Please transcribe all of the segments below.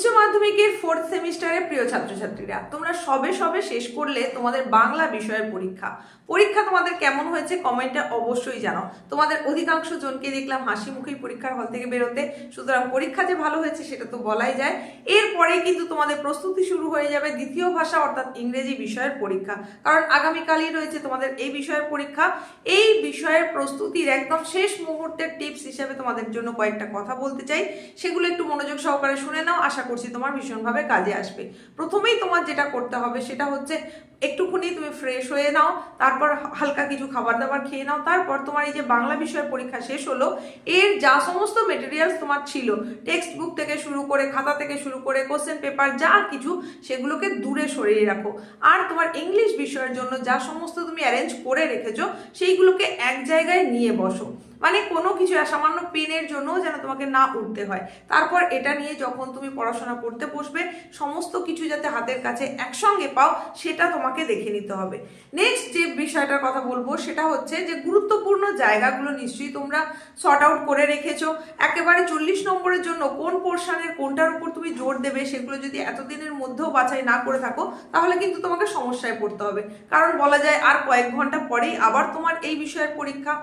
엄청 মাধ্যমিকের ফোর্থ সেমিস্টারের প্রিয় ছাত্রছাত্রীরা, তোমরা সবে সবে শেষ করলে তোমাদের বাংলা বিষয়ের পরীক্ষা। পরীক্ষা তোমাদের কেমন হয়েছে কমেন্টে অবশ্যই জানাও। তোমাদের অধিকাংশ জনকে দেখলাম হাসি মুখেই পরীক্ষার হল থেকে বেরোতে। সুতরাং পরীক্ষা যে ভালো হয়েছে সেটা তো বলাই যায়। এরপরে কিন্তু তোমাদের প্রস্তুতি শুরু হয়ে যাবে দ্বিতীয় ভাষা অর্থাৎ ইংরেজি বিষয়ের পরীক্ষা। কারণ আগামীকালই রয়েছে তোমাদের এই বিষয়ের পরীক্ষা। এই বিষয়ের প্রস্তুতির একদম শেষ মুহূর্তের টিপস হিসেবে তোমাদের জন্য কয়েকটা কথা বলতে চাই। সেগুলো একটু মনোযোগ সহকারে শুনে নাও। আশা করছি তোমার ভীষণভাবে কাজে আসবে। প্রথমেই তোমার যেটা করতে হবে সেটা হচ্ছে একটুখানি তুমি ফ্রেশ হয়ে নাও, তারপর হালকা কিছু খাবার দাবার খেয়ে নাও, তারপর তোমার এই যে বাংলা বিষয়ের পরীক্ষা শেষ হলো, এর যা সমস্ত মেটেরিয়ালস তোমার ছিল টেক্সট বুক থেকে শুরু করে, খাতা থেকে শুরু করে কোশ্চেন পেপার যা কিছু, সেগুলোকে দূরে সরিয়ে রাখো। আর তোমার ইংলিশ বিষয়ের জন্য যা সমস্ত তুমি অ্যারেঞ্জ করে রেখেছো, সেইগুলোকে এক জায়গায় নিয়ে বসো। মানে কোনো কিছু সামান্য পেনের জন্য যেন তোমাকে না উঠতে হয়। তারপর এটা নিয়ে যখন তুমি পড়াশোনা করতে বসবে, সমস্ত কিছু যাতে হাতের কাছে একসঙ্গে পাও, সেটা তোমাকে দেখে নিতে হবে। নেক্সট যে বিষয়টার কথা বলব, সেটা হচ্ছে যে গুরুত্বপূর্ণ জায়গাগুলো নিশ্চয়ই তোমরা শর্ট আউট করে রেখেছো। একেবারে চল্লিশ নম্বরের জন্য কোন পোর্শনের কোনটার উপর তুমি জোর দেবে, সেগুলো যদি এতদিনের মধ্যেও বাছাই না করে থাকো, তাহলে কিন্তু তোমাকে সমস্যায় পড়তে হবে। কারণ বলা যায় আর কয়েক ঘণ্টা পরেই আবার তোমার এই বিষয়ের পরীক্ষা।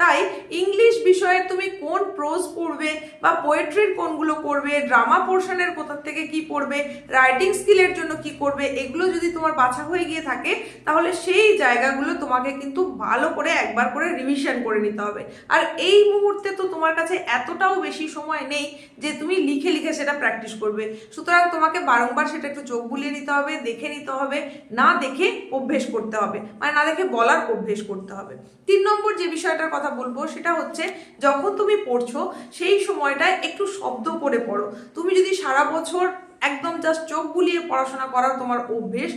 তাই ইংলিশ বিষয়ে তুমি কোন প্রোজ পড়বে বা পোয়েট্রির কোনগুলো করবে ড্রামা পোর্শনের কোথা থেকে কি পড়বে রাইটিং স্কিলের জন্য কি করবে, এগুলো যদি তোমার বাছা হয়ে গিয়ে থাকে, তাহলে সেই জায়গাগুলো তোমাকে কিন্তু ভালো করে একবার করে রিভিশন করে নিতে হবে। আর এই মুহূর্তে তো তোমার কাছে এতটাও বেশি সময় নেই যে তুমি লিখে লিখে সেটা প্র্যাকটিস করবে। সুতরাং তোমাকে বারংবার সেটা একটু চোখ বুলিয়ে নিতে হবে, দেখে নিতে হবে, না দেখে অভ্যেস করতে হবে। মানে না দেখে বলার অভ্যেস করতে হবে। তিন নম্বর যে বিষয়টার কথা বলব সেটা হচ্ছে যখন তুমি পড়ছো, সেই সময়টায় একটু শব্দ করে পড়ো। তুমি যদি সারা বছর একদম জাস্ট চোখ বুলিয়ে পড়াশোনা করার তোমার অভ্যেস,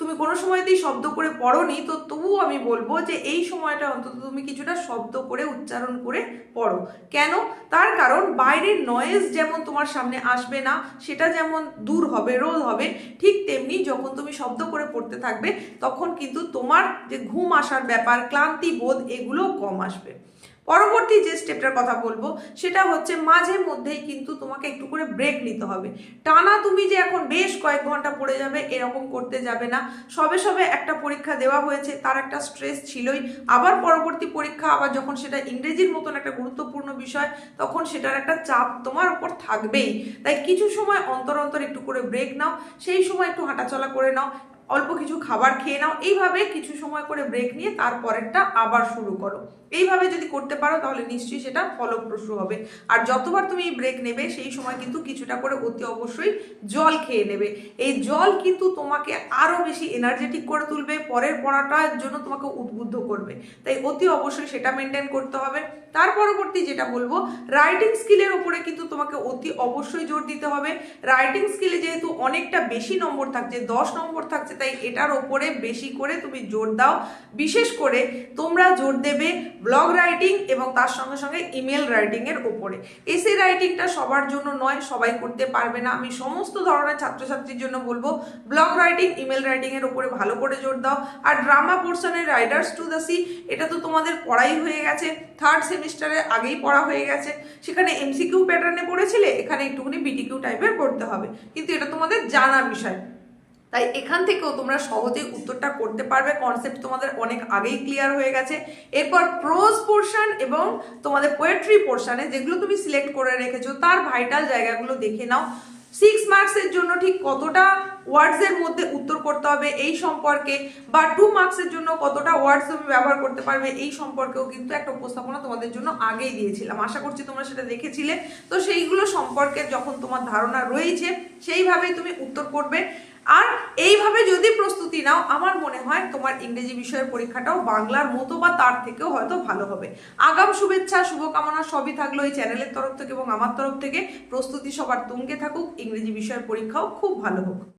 তুমি কোনো সময়তেই শব্দ করে পড়োনি, তো তবুও আমি বলব যে এই সময়টা অন্তত তুমি কিছুটা শব্দ করে, উচ্চারণ করে পড়ো। কেন? তার কারণ বাইরের নয়েজ যেমন তোমার সামনে আসবে না, সেটা যেমন দূর হবে রোধ হবে, ঠিক তেমনি যখন তুমি শব্দ করে পড়তে থাকবে, তখন কিন্তু তোমার যে ঘুম আসার ব্যাপার, ক্লান্তি বোধ, এগুলো কম আসবে। পরবর্তী যে স্টেপটার কথা বলব, সেটা হচ্ছে মাঝে মধ্যেই কিন্তু তোমাকে একটু করে ব্রেক নিতে হবে। টানা তুমি যে এখন বেশ কয়েক ঘণ্টা পড়ে যাবে, এরকম করতে যাবে না। সবে সবে একটা পরীক্ষা দেওয়া হয়েছে, তার একটা স্ট্রেস ছিলই। আবার পরবর্তী পরীক্ষা, আবার যখন সেটা ইংরেজির মতন একটা গুরুত্বপূর্ণ বিষয়, তখন সেটার একটা চাপ তোমার উপর থাকবেই। তাই কিছু সময় অন্তর অন্তর একটু করে ব্রেক নাও, সেই সময় একটু হাঁটাচলা করে নাও। অল্প কিছু খাবার খেয়ে নাও। এইভাবে কিছু সময় করে ব্রেক নিয়ে তারপরেরটা আবার শুরু করো। এইভাবে যদি করতে পারো, তাহলে নিশ্চয়ই সেটা ফলপ্রসূ হবে। আর যতবার তুমি এই ব্রেক নেবে, সেই সময় কিন্তু কিছুটা করে অতি অবশ্যই জল খেয়ে নেবে। এই জল কিন্তু তোমাকে আরও বেশি এনার্জেটিক করে তুলবে, পরের পড়াটার জন্য তোমাকে উদ্বুদ্ধ করবে। তাই অতি অবশ্যই সেটা মেনটেন করতে হবে। তার পরবর্তী যেটা বলব রাইটিং স্কিলের উপরে কিন্তু তোমাকে অতি অবশ্যই জোর দিতে হবে। রাইটিং স্কিলে যেহেতু অনেকটা বেশি নম্বর থাকছে, দশ নম্বর থাকছে তাই এটার ওপরে বেশি করে তুমি জোর দাও। বিশেষ করে তোমরা জোর দেবে ব্লগ রাইটিং এবং তার সঙ্গে সঙ্গে ইমেল রাইটিং এর ওপরে। এসে রাইটিংটা সবার জন্য নয়, সবাই করতে পারবে না। আমি সমস্ত ধরনের ছাত্রছাত্রীর জন্য বলব ব্লগ রাইটিং ইমেল রাইটিং ওপরে ভালো করে জোর দাও। আর ড্রামা পোর্শনের রাইডার্স টু দ্য সি এটা তো তোমাদের পড়াই হয়ে গেছে। থার্ড সেমিস্টারে আগেই পড়া হয়ে গেছে। সেখানে এমসিকিউ প্যাটার্নে পড়েছিলে, এখানে একটুখানি বিটিকিউ টাইপের করতে হবে। কিন্তু এটা তোমাদের জানা বিষয়। তাই এখান থেকেও তোমরা সহজেই উত্তরটা করতে পারবে। কনসেপ্ট তোমাদের অনেক আগেই ক্লিয়ার হয়ে গেছে। এরপর প্রোজ পোর্শন এবং তোমাদের পোয়েট্রি পোর্শনে যেগুলো তুমি সিলেক্ট করে রেখেছো, তার ভাইটাল জায়গাগুলো দেখে নাও। সিক্স মার্কসের জন্য ঠিক কতটা ওয়ার্ডসের মধ্যে উত্তর করতে হবে এই সম্পর্কে, বা টু মার্কসের জন্য কতটা ওয়ার্ডস তুমি ব্যবহার করতে পারবে এই সম্পর্কেও কিন্তু একটা উপস্থাপনা তোমাদের জন্য আগেই দিয়েছিলাম। আশা করছি তোমরা সেটা দেখেছিলে। তো সেইগুলো সম্পর্কে যখন তোমার ধারণা রয়েছে, সেইভাবেই তুমি উত্তর করবে। আর এইভাবে যদি প্রস্তুতি নাও, আমার মনে হয় তোমার ইংরেজি বিষয়ের পরীক্ষাটাও বাংলার মতো বা তার থেকেও হয়তো ভালো হবে। আগাম শুভেচ্ছা, শুভকামনা সবই থাকল এই চ্যানেলের তরফ থেকে এবং আমার তরফ থেকে। প্রস্তুতি সবার তুঙ্গে থাকুক, ইংরেজি বিষয়ের পরীক্ষাও খুব ভালো হোক।